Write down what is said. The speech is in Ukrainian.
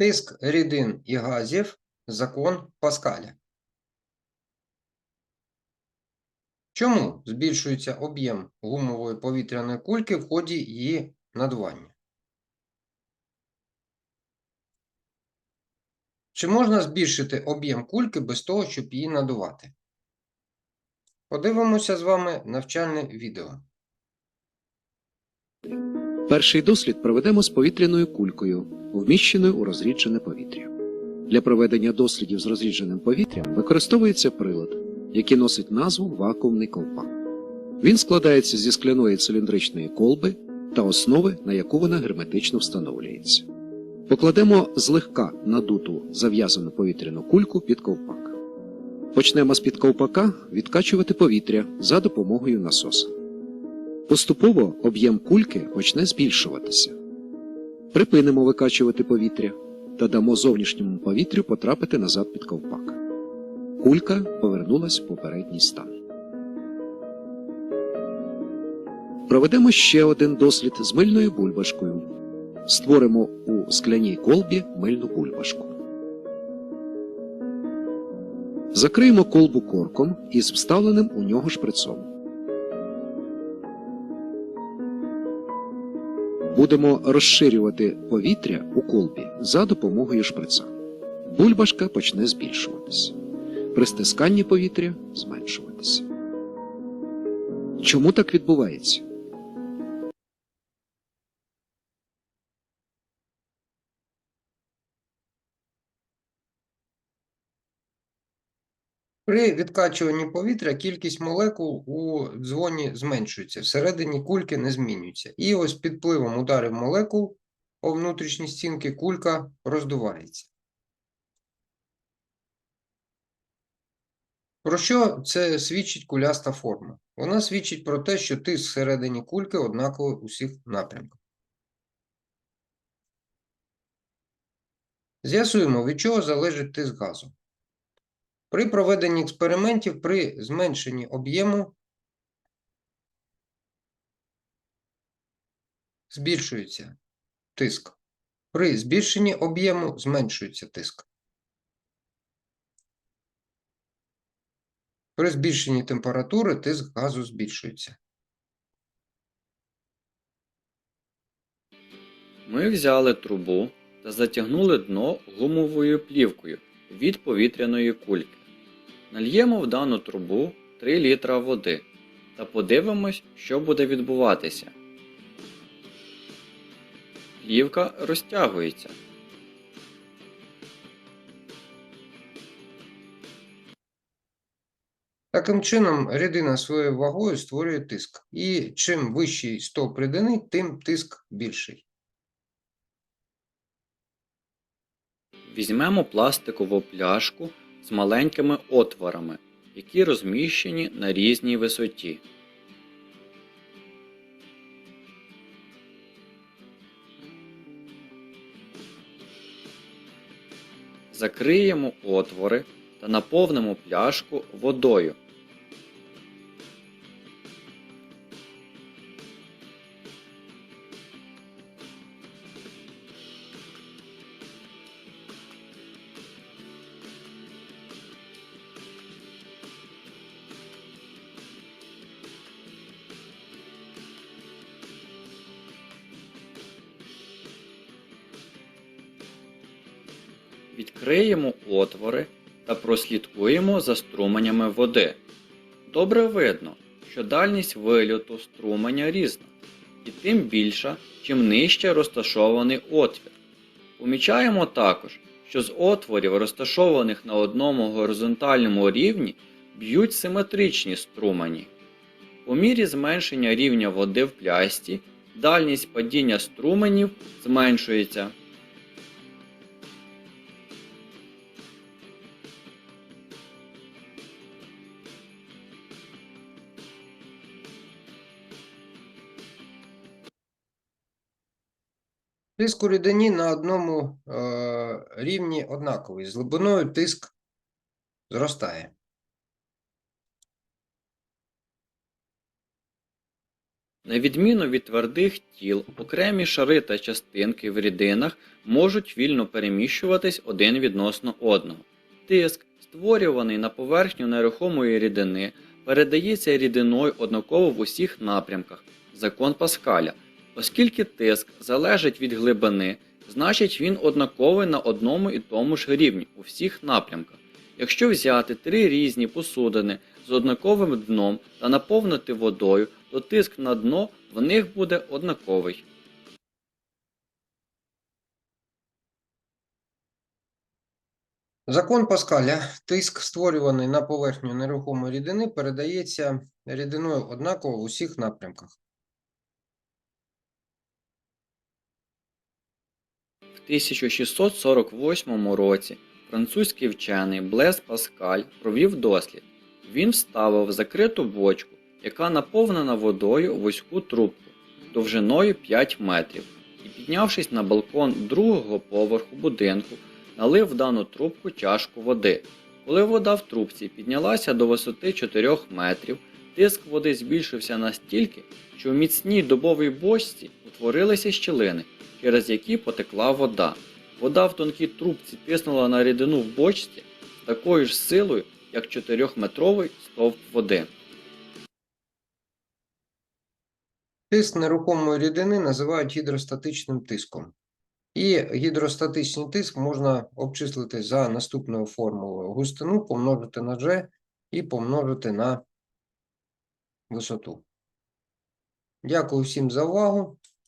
Тиск рідин і газів. Закон Паскаля. Чому збільшується об'єм гумової повітряної кульки в ході її надування? Чи можна збільшити об'єм кульки без того, щоб її надувати? Подивимося з вами навчальне відео. Перший дослід проведемо з повітряною кулькою, вміщеною у розріджене повітря. Для проведення дослідів з розрідженим повітрям використовується прилад, який носить назву вакуумний ковпак. Він складається зі скляної циліндричної колби та основи, на яку вона герметично встановлюється. Покладемо злегка надуту зав'язану повітряну кульку під ковпак. Почнемо з під ковпака відкачувати повітря за допомогою насоса. Поступово об'єм кульки почне збільшуватися. Припинимо викачувати повітря та дамо зовнішньому повітрю потрапити назад під ковпак. Кулька повернулась в попередній стан. Проведемо ще один дослід з мильною бульбашкою. Створимо у скляній колбі мильну бульбашку. Закриємо колбу корком із вставленим у нього шприцом. Будемо розширювати повітря у колбі за допомогою шприца. Бульбашка почне збільшуватися. При стисканні повітря зменшуватися. Чому так відбувається? При відкачуванні повітря кількість молекул у дзвоні зменшується, всередині кульки не змінюється. І ось під впливом ударів молекул у внутрішні стінки кулька роздувається. Про що це свідчить куляста форма? Вона свідчить про те, що тиск всередині кульки однаковий у всіх напрямках. З'ясуємо, від чого залежить тиск газу. При проведенні експериментів при зменшенні об'єму збільшується тиск. При збільшенні об'єму зменшується тиск. При збільшенні температури тиск газу збільшується. Ми взяли трубу та затягнули дно гумовою плівкою від повітряної кульки. Нальємо в дану трубу 3 літра води та подивимось, що буде відбуватися. Плівка розтягується. Таким чином, рідина своєю вагою створює тиск. І чим вищий стовп рідини, тим тиск більший. Візьмемо пластикову пляшку з маленькими отворами, які розміщені на різній висоті. Закриємо отвори та наповнимо пляшку водою. Відкриємо отвори та прослідкуємо за струменями води. Добре видно, що дальність вильоту струменя різна, і тим більша, чим нижче розташований отвір. Помічаємо також, що з отворів, розташованих на одному горизонтальному рівні, б'ють симетричні струмені. По мірі зменшення рівня води в плясті, дальність падіння струменів зменшується. Тиск у рідині на одному е, рівні однаковий. З глибиною тиск зростає. На відміну від твердих тіл, окремі шари та частинки в рідинах можуть вільно переміщуватись один відносно одного. Тиск, створюваний на поверхню нерухомої рідини, передається рідиною однаково в усіх напрямках. Закон Паскаля. Оскільки тиск залежить від глибини, значить він однаковий на одному і тому ж рівні у всіх напрямках. Якщо взяти три різні посудини з однаковим дном та наповнити водою, то тиск на дно в них буде однаковий. Закон Паскаля. Тиск, створюваний на поверхню нерухомої рідини, передається рідиною однаково в усіх напрямках. В 1648 році французький вчений Блес Паскаль провів дослід. Він вставив закриту бочку, яка наповнена водою вузьку трубку довжиною 5 метрів, і піднявшись на балкон другого поверху будинку, налив в дану трубку чашку води. Коли вода в трубці піднялася до висоти 4 метрів, тиск води збільшився настільки, що в міцній дубовій бочці утворилися щілини, через які потекла вода. Вода в тонкій трубці тиснула на рідину в бочці такою ж силою, як 4-метровий стовп води. Тиск нерухомої рідини називають гідростатичним тиском. І гідростатичний тиск можна обчислити за наступною формулою. Густину помножити на G і помножити на висоту. Дякую всім за увагу.